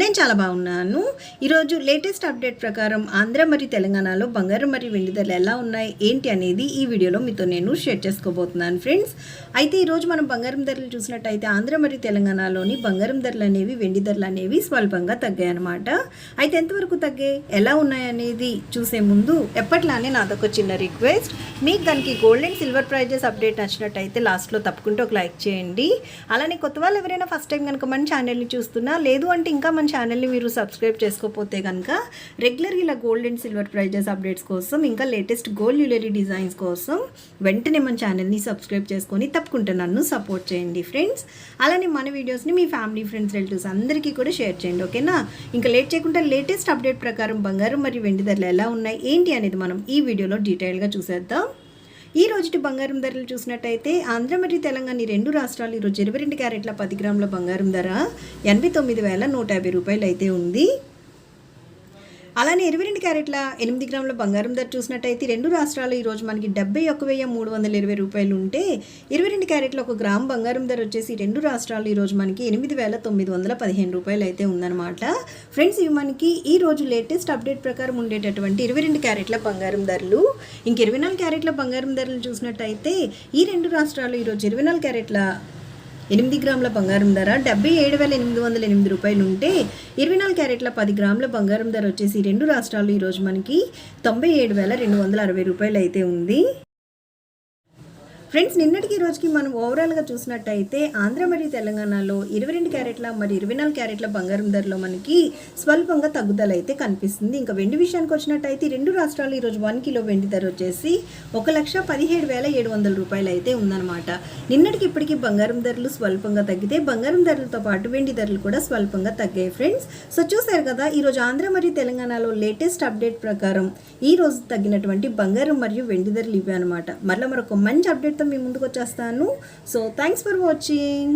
నేను చాలా బాగున్నాను. ఈరోజు లేటెస్ట్ అప్డేట్ ప్రకారం ఆంధ్ర మరియు తెలంగాణలో బంగారం మరియు వెండి ధరలు ఎలా ఉన్నాయి ఏంటి అనేది ఈ వీడియోలో మీతో నేను షేర్ చేసుకోబోతున్నాను ఫ్రెండ్స్. అయితే ఈరోజు మనం బంగారం ధరలు చూసినట్టయితే ఆంధ్ర మరియు తెలంగాణలోని బంగారం ధరలు అనేవి వెండి ధరలు అనేవి స్వల్పంగా తగ్గాయన్నమాట. అయితే ఎంతవరకు తగ్గాయి ఎలా ఉన్నాయి అనేది చూసే ముందు ఎప్పట్లానే నాదొక చిన్న రిక్వెస్ట్. మీకు దానికి gold and silver prizes update నచ్చినట్టయితే లాస్ట్లో తప్పకుండా ఒక లైక్ చేయండి. అలానే కొత్త వాళ్ళు ఎవరైనా ఫస్ట్ టైం కనుక మన ఛానల్ని చూస్తున్నా లేదు అంటే ఇంకా మన ఛానల్ని మీరు సబ్స్క్రైబ్ చేసుకోకపోతే కనుక రెగ్యులర్ ఇలా gold and silver prizes updates కోసం ఇంకా లేటెస్ట్ గోల్డ్ జ్యువెలరీ డిజైన్స్ కోసం వెంటనే మన ఛానల్ని సబ్స్క్రైబ్ చేసుకొని తప్పకుండా నన్ను సపోర్ట్ చేయండి ఫ్రెండ్స్ అలానే మన వీడియోస్ని మీ ఫ్యామిలీ ఫ్రెండ్స్ రిలేటివ్స్ అందరికీ కూడా షేర్ చేయండి ఓకేనా ఇంకా లేట్ చేయకుండా లేటెస్ట్ అప్డేట్ ప్రకారం బంగారం మరియు వెండి ధరలు ఎలా ఉన్నాయి ఏంటి అనేది మనం ఈ వీడియోలో డీటెయిల్గా చూసేద్దాం. ఈ రోజుటి బంగారం ధరలు చూసినట్టయితే ఆంధ్ర మరియు తెలంగాణ ఈ రెండు రాష్ట్రాలు ఈరోజు ఇరవై రెండు క్యారెట్ల పది గ్రాముల బంగారం ధర ఎనభై తొమ్మిది వేల నూట యాభై రూపాయలు అయితే ఉంది. అలానే ఇరవై రెండు క్యారెట్ల ఎనిమిది గ్రాముల బంగారం ధర చూసినట్టయితే రెండు రాష్ట్రాలు ఈరోజు మనకి డెబ్బై ఒక్క వెయ్యి మూడు వందల ఇరవై రూపాయలు ఉంటే ఇరవై రెండు క్యారెట్ల ఒక గ్రామ్ బంగారం ధర వచ్చేసి రెండు రాష్ట్రాలు ఈరోజు మనకి ఎనిమిది వేల తొమ్మిది వందల పదిహేను రూపాయలు అయితే ఉందన్నమాట. ఫ్రెండ్స్ ఇవి మనకి ఈ రోజు లేటెస్ట్ అప్డేట్ ప్రకారం ఉండేటటువంటి ఇరవై రెండు క్యారెట్ల బంగారం ధరలు. ఇంక ఇరవై నాలుగు క్యారెట్ల బంగారం ధరలు చూసినట్టయితే ఈ రెండు రాష్ట్రాలు ఈరోజు ఇరవై నాలుగు క్యారెట్ల ఎనిమిది గ్రాముల బంగారం ధర డెబ్బై ఏడు వేల ఎనిమిది వందల ఎనిమిది రూపాయలు ఉంటే ఇరవై నాలుగు క్యారెట్ల పది గ్రాముల బంగారం ధర వచ్చేసి రెండు రాష్ట్రాలు ఈరోజు మనకి తొంభై ఏడు వేల రెండు వందల అరవై రూపాయలు అయితే ఉంది. ఫ్రెండ్స్ నిన్నటికి ఈ రోజుకి మనం ఓవరాల్గా చూసినట్టయితే ఆంధ్ర మరియు తెలంగాణలో ఇరవై రెండు క్యారెట్ల మరియు ఇరవై నాలుగు క్యారెట్ల బంగారం ధరలో మనకి స్వల్పంగా తగ్గుదల అయితే కనిపిస్తుంది. ఇంకా వెండి విషయానికి వచ్చినట్టయితే రెండు రాష్ట్రాలు ఈరోజు వన్ కిలో వెండి ధర వచ్చేసి ఒక లక్ష పదిహేడు వేల ఏడు వందల రూపాయలు అయితే ఉందన్నమాట. నిన్నటికి ఇప్పటికీ బంగారం ధరలు స్వల్పంగా తగ్గితే బంగారం ధరలతో పాటు వెండి ధరలు కూడా స్వల్పంగా తగ్గాయి ఫ్రెండ్స్. సో చూసారు కదా ఈరోజు ఆంధ్ర మరియు తెలంగాణలో లేటెస్ట్ అప్డేట్ ప్రకారం ఈ రోజు తగ్గినటువంటి బంగారం మరియు వెండి ధరలు ఇవే అనమాట మరలా మరొక మంచి అప్డేట్తో మీ ముందుకు వచ్చేస్తాను సో థ్యాంక్స్ ఫర్ వాచింగ్